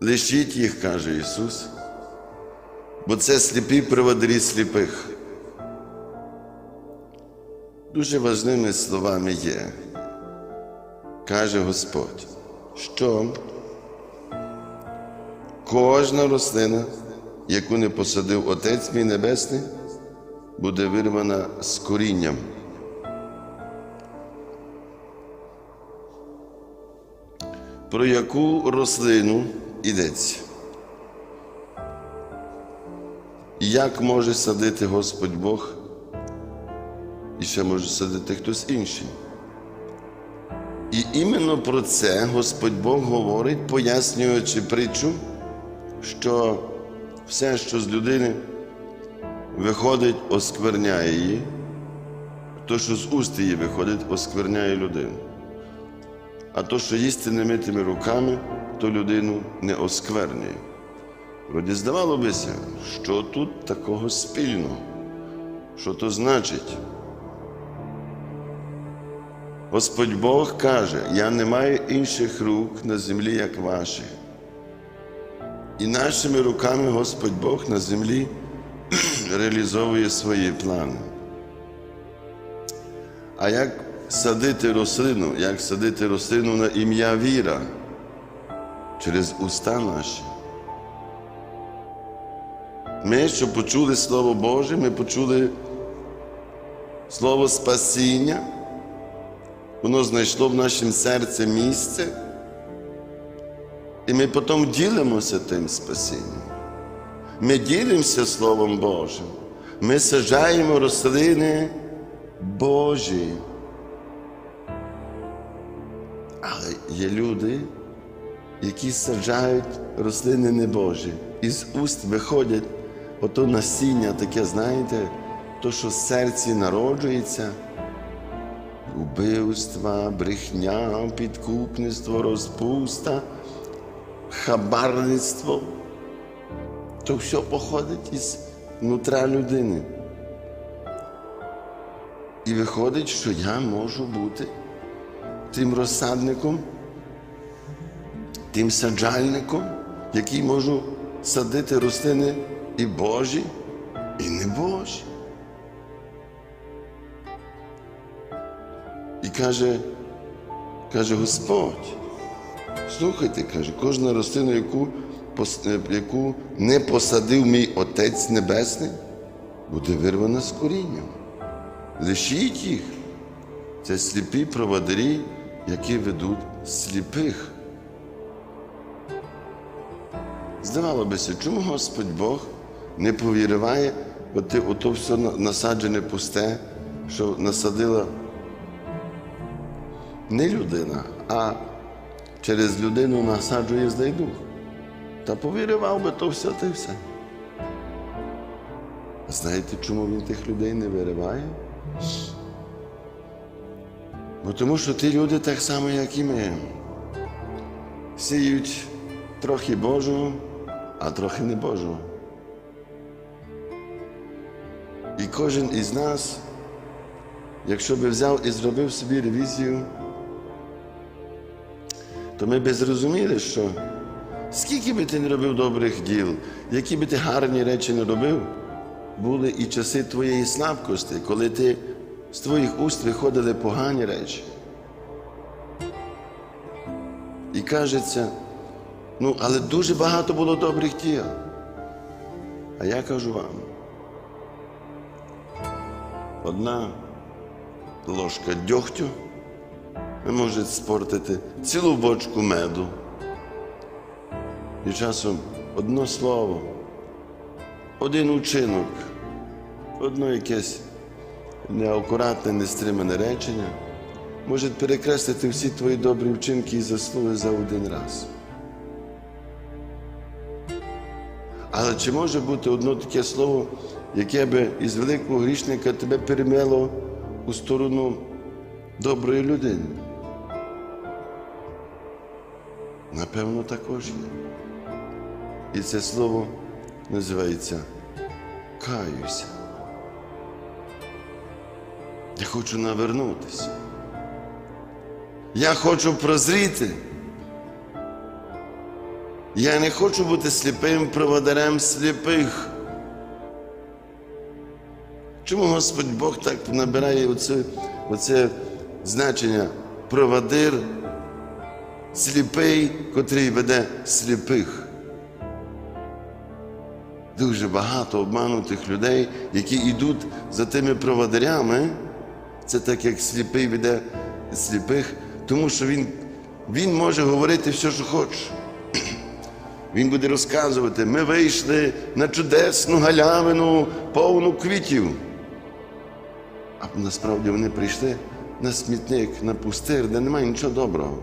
Лишіть їх, каже Ісус, бо це сліпі проводарі сліпих. Дуже важливими словами є, каже Господь, що кожна рослина, яку не посадив Отець мій Небесний, буде вирвана з корінням. Про яку рослину йдеться? Як може садити Господь Бог, і ще може садити хтось інший? І іменно про це Господь Бог говорить, пояснюючи притчу, що все, що з людини виходить, оскверняє її, то, що з уст її виходить, оскверняє людину. А то, що їсти немитими руками, то людину не осквернює. Вроді здавало бися, що тут такого спільного, що то значить. Господь Бог каже, я не маю інших рук на землі, як ваші. І нашими руками Господь Бог на землі реалізовує свої плани. А як садити рослину, як садити рослину на ім'я віра через уста наші? Ми, що почули Слово Боже, ми почули Слово Спасіння, воно знайшло в нашому серці місце, і ми потім ділимося тим спасінням. Ми ділимося Словом Божим. Ми саджаємо рослини Божі. Але є люди, які саджають рослини небожі. І з уст виходять ото насіння таке, знаєте, то, що в серці народжується. Убивства, брехня, підкупництво, розпуста, хабарництво. То все походить із нутра людини. І виходить, що я можу бути тим розсадником, тим саджальником, який можу садити рослини і Божі, і не Божі. І каже, каже Господь, слухайте, каже, кожна рослина, яку, е, яку не посадив мій Отець Небесний, буде вирвана з корінням. Лишіть їх. Це сліпі проводарі, які ведуть сліпих. Здавало бися, чому Господь Бог не повіриває оте, ото все насаджене пусте, що насадила не людина, а через людину насаджує злий дух. Та повірував би то все, й все. Знаєте, чому він тих людей не вириває? Бо тому що ті люди так само, як і ми. Сіють трохи Божого, а трохи не Божого. І кожен із нас, якщо би взяв і зробив собі ревізію, то ми би зрозуміли, що скільки би ти не робив добрих діл, які би ти гарні речі не робив, були і часи твоєї слабкості, коли ти з твоїх уст виходили погані речі. І кажеться, ну, але дуже багато було добрих діл. А я кажу вам, одна ложка дьогтю може спортити цілу бочку меду. І часом одно слово, один учинок, одно якесь неакуратне, нестримане речення може перекреслити всі твої добрі вчинки і заслуги за один раз. Але чи може бути одно таке слово, яке би із великого грішника тебе перемело у сторону доброї людини? Напевно, також є. І це слово називається каюся. Я хочу навернутися. Я хочу прозріти. Я не хочу бути сліпим проводарем сліпих. Чому Господь Бог так набирає оце, оце значення провадир, сліпий, котрий веде сліпих? Дуже багато обманутих людей, які йдуть за тими проводарями. Це так, як сліпий веде сліпих, тому що він, він може говорити все, що хоче. Він буде розказувати, ми вийшли на чудесну галявину, повну квітів. А насправді вони прийшли на смітник, на пустир, де немає нічого доброго.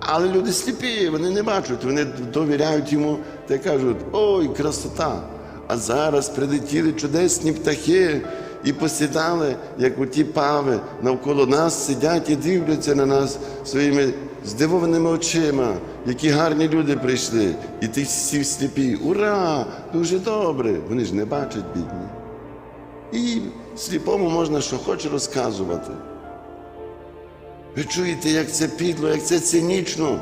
Але люди сліпі, вони не бачать, вони довіряють йому та кажуть, ой, красота! А зараз прилетіли чудесні птахи і посідали, як оті пави, навколо нас сидять і дивляться на нас своїми здивованими очима, які гарні люди прийшли. І ті всі сліпі. Ура! Дуже добре! Вони ж не бачать бідні. І сліпому можна що хоче розказувати. Ви чуєте, як це підло, як це цинічно,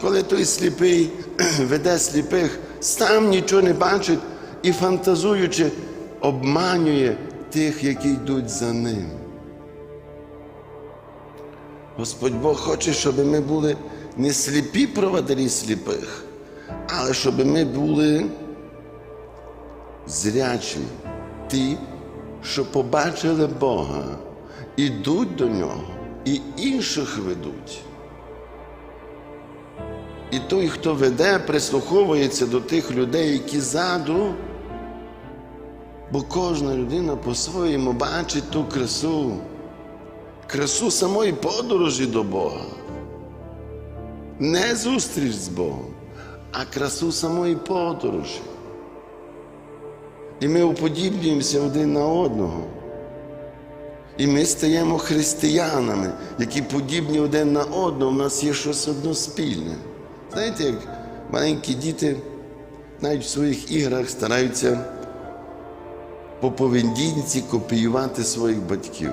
коли той сліпий веде сліпих, сам нічого не бачить і фантазуючи, обманює тих, які йдуть за ним. Господь Бог хоче, щоб ми були не сліпі проводарі сліпих, але щоб ми були зрячі, ті, що побачили Бога, ідуть до нього і інших ведуть. І той, хто веде, прислуховується до тих людей, які ззаду, бо кожна людина по-своєму бачить ту красу, красу самої подорожі до Бога. Не зустріч з Богом, а красу самої подорожі. І ми уподібнюємося один на одного. І ми стаємо християнами, які подібні один на одного, у нас є щось одно спільне. Знаєте, як маленькі діти навіть в своїх іграх стараються по поведінці копіювати своїх батьків.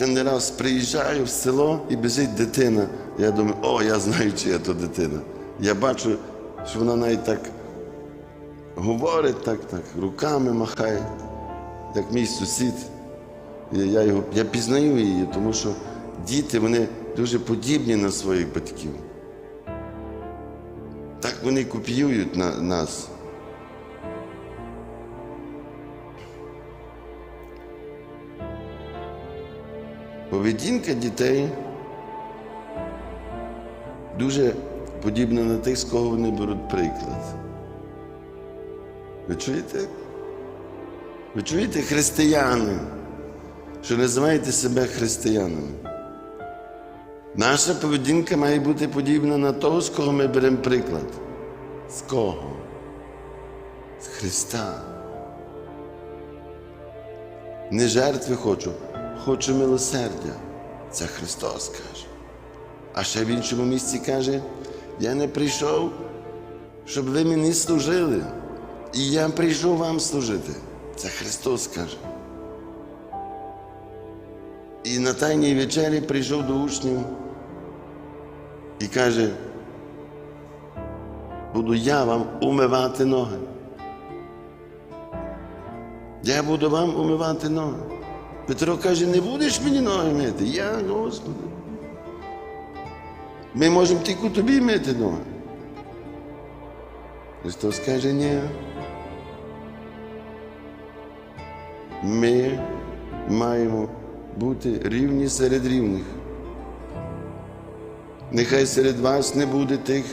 Я не раз приїжджаю в село і біжить дитина. Я думаю, о, я знаю, чия то дитина. Я бачу, що вона навіть так говорить, так, так, руками махає, як мій сусід. Я, його, я пізнаю її, тому що діти вони дуже подібні на своїх батьків. Так вони копіюють на, нас. Поведінка дітей дуже подібна на тих, з кого вони беруть приклад. Ви чуєте? Ви чуєте християни, що називаєте себе християнами? Наша поведінка має бути подібна на того, з кого ми беремо приклад. З кого? З Христа. Не жертви хочу, хочу милосердя. Це Христос каже. А ще в іншому місці каже: я не прийшов, щоб ви мені служили. І я прийшов вам служити. Це Христос каже. І на Тайній вечері прийшов до учнів і каже, буду я вам умивати ноги. Я буду вам умивати ноги. Петро каже, не будеш мені ноги мити? Я, Господи. Ми можемо тільки тобі мити ноги. Христос каже, ні. Ми маємо бути рівні серед рівних. Нехай серед вас не буде тих,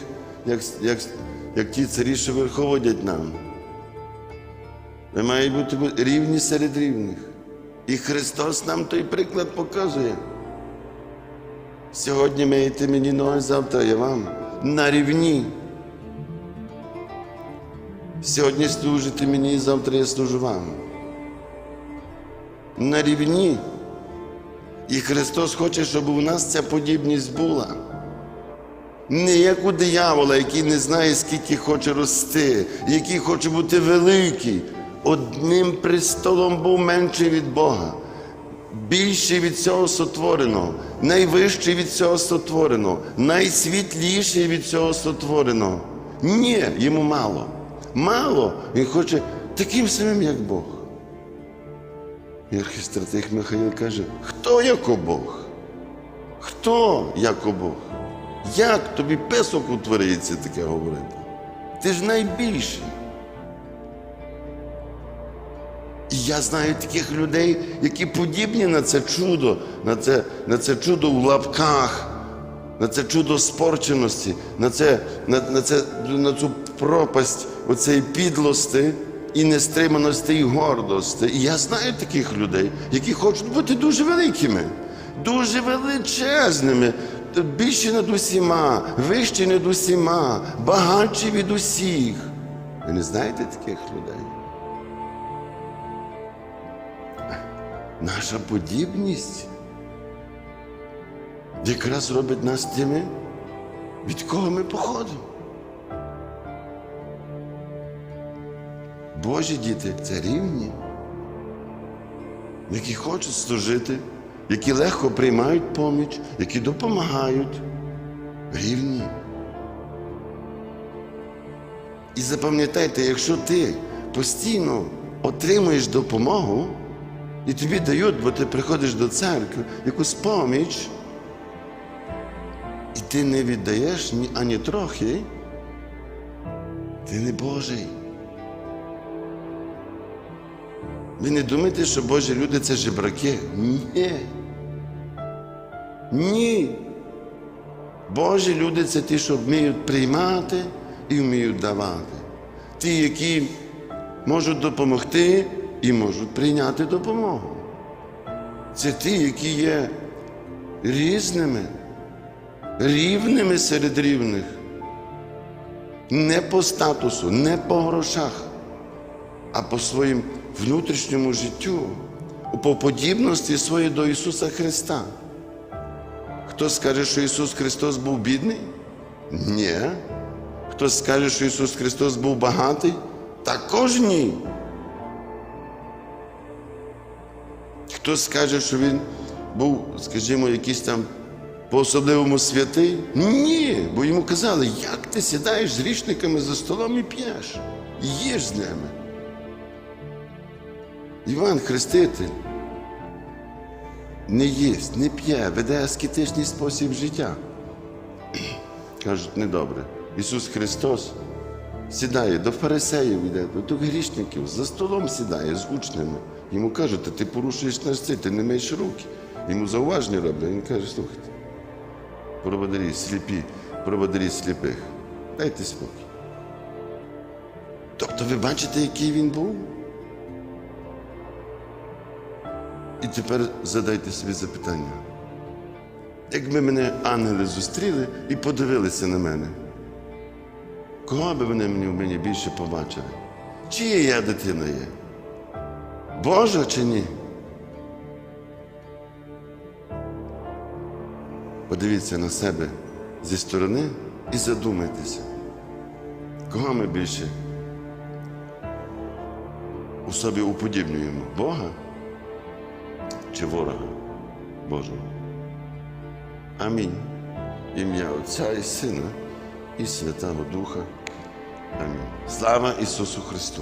як, як, як ті царі, що верховодять нам. Ми маємо бути рівні серед рівних. І Христос нам той приклад показує. Сьогодні миєте мені ноги, завтра я вам. На рівні. Сьогодні служите мені, завтра я служу вам. На рівні. І Христос хоче, щоб у нас ця подібність була. Не як у диявола, який не знає, скільки хоче рости, який хоче бути великий. Одним престолом був менший від Бога, більший від цього сотвореного. найвищий від цього сотвореного, найсвітліший від цього сотвореного. Ні, йому мало. Мало. Він хоче таким самим, як Бог. І архістратих Михаїл каже: хто як Бог? Хто як Бог? Як тобі песок утвориться таке говорити? Ти ж найбільший. І я знаю таких людей, які подібні на це чудо, на це, на це чудо в лапках, на це чудо спорченості, на, це, на, на, це, на цю пропасть оцеї підлости і нестриманості і гордості. І я знаю таких людей, які хочуть бути дуже великими, дуже величезними, більше над усіма, вищі над усіма, багатші від усіх. Ви не знаєте таких людей? Наша подібність якраз робить нас тими, від кого ми походимо. Божі діти це рівні, які хочуть служити, які легко приймають поміч, які допомагають. Рівні. І запам'ятайте, якщо ти постійно отримуєш допомогу, і тобі дають, бо ти приходиш до церкви, якусь поміч, і ти не віддаєш ні ані трохи, ти не Божий. Ви не думаєте, що Божі люди це жебраки? Ні. Ні. Божі люди це ті, що вміють приймати і вміють давати. Ті, які можуть допомогти і можуть прийняти допомогу. Це ті, які є різними, рівними серед рівних. Не по статусу, не по грошах, а по своїм внутрішньому життю, по подібності своєї до Ісуса Христа. Хто скаже, що Ісус Христос був бідний? Ні. Хто скаже, що Ісус Христос був багатий? Також ні. Хто скаже, що він був, скажімо, якийсь там по-особливому святий? Ні, бо йому казали, як ти сідаєш з грішниками за столом і п'єш, і їш з ними. Іван Хреститель не їсть, не п'є, веде аскетичний спосіб життя. Кажуть, недобре. Ісус Христос сідає до фарисеїв йде, до грішників, за столом сідає з учнями. Йому кажуть, ти порушуєш наш цей, ти не маєш руки. Йому зауваження роблять. Він каже, слухайте, проводарі сліпі, проводарі сліпих. Дайте спокій. Тобто ви бачите, який він був? І тепер задайте собі запитання. Якби мене ангели зустріли і подивилися на мене, кого би вони мені більше побачили? Чиє я дитина є? Божа чи ні? Подивіться на себе зі сторони і задумайтеся, кого ми більше у собі уподібнюємо? Бога чи ворога Божого? Амінь. Ім'я Отця і Сина і Святого Духа. Амінь. Слава Ісусу Христу!